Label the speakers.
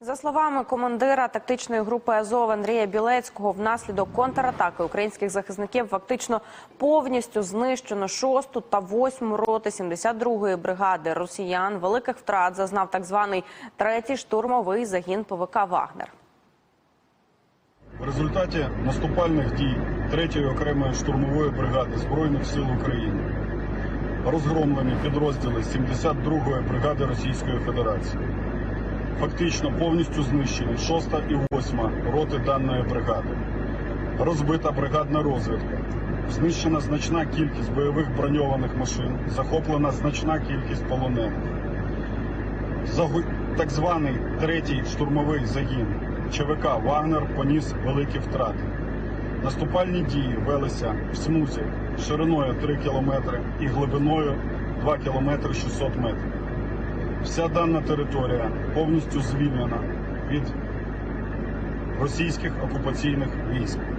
Speaker 1: За словами командира тактичної групи Азов Андрія Білецького, внаслідок контратаки українських захисників фактично повністю знищено 6-ту та 8-му роти 72-ї бригади росіян. Великих втрат зазнав так званий третій штурмовий загін ПВК Вагнер.
Speaker 2: В результаті наступальних дій 3-ї окремої штурмової бригади Збройних сил України розгромлені підрозділи 72-ї бригади Російської Федерації. Фактично повністю знищені 6 і 8 роти даної бригади. Розбита бригадна розвідка. Знищена значна кількість бойових броньованих машин, захоплена значна кількість полонених. Загу- Так званий третій штурмовий загін ЧВК Вагнер поніс великі втрати. Наступальні дії велися в смузі шириною 3 кілометри і глибиною 2 кілометри 600 метрів. Вся дана територія повністю звільнена від російських окупаційних військ.